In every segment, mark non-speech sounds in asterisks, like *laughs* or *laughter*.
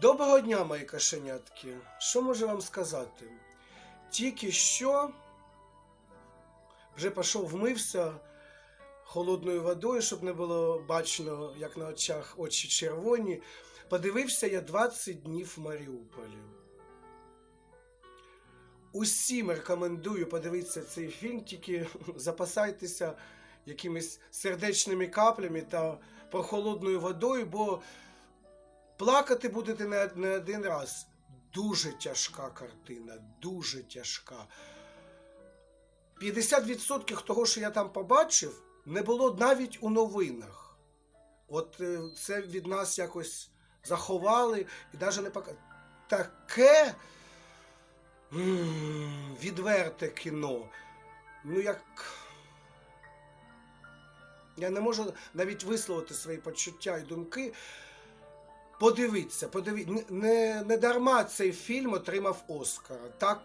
Доброго дня, мої кошенятки. Що можу вам сказати? Тільки що вже пішов вмився холодною водою, щоб не було бачно, як на очах очі червоні. Подивився я 20 днів в Маріуполі. Усім рекомендую подивитися цей фільм, тільки *laughs* запасайтеся якимись сердечними каплями та прохолодною водою, бо плакати будете не, не один раз. Дуже тяжка картина, дуже тяжка. 50% того, що я там побачив, не було навіть у новинах. От е, це від нас якось заховали і навіть не показали. Таке відверте кіно. Ну, як. Я не можу навіть висловити свої почуття і думки. Подивіться, подивіться. Не, не дарма цей фільм отримав Оскара. Так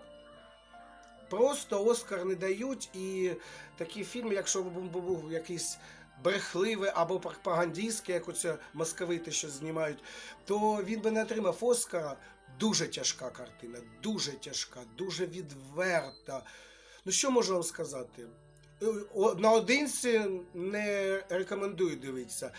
просто Оскар не дають, і такі фільми, якщо б був, якийсь брехливий або пропагандистський, як оце московити що знімають, то він би не отримав Оскара. Дуже тяжка картина, дуже тяжка, дуже відверта. Ну, що можу вам сказати? Наодинці не рекомендую дивитися.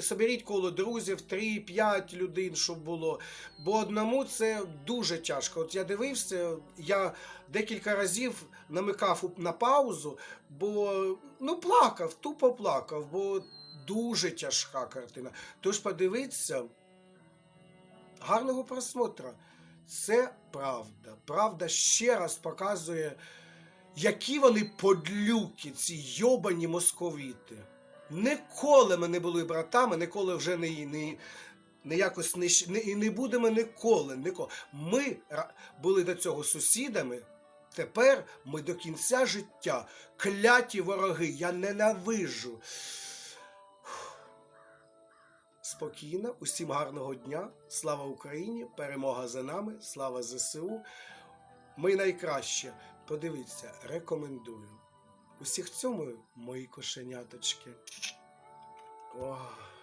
Соберіть коло друзів 3-5 людей, щоб було. Бо одному це дуже тяжко. От я дивився, я декілька разів намикав на паузу, бо ну плакав, тупо плакав, бо дуже тяжка картина. Тож подивіться, гарного просмотра. Це правда. Правда ще раз показує, які вони подлюки, ці йобані московіти. Ніколи ми не були братами, ніколи вже не, не, не якось не, не, і не будемо ніколи. ніколи. Ми були до цього сусідами. Тепер ми до кінця життя кляті вороги. Я ненавижу. Спокійно, усім гарного дня. Слава Україні! Перемога за нами, слава ЗСУ. Ми найкраще. Подивіться, рекомендую. Усіх цьому мої кошеняточки. Ох.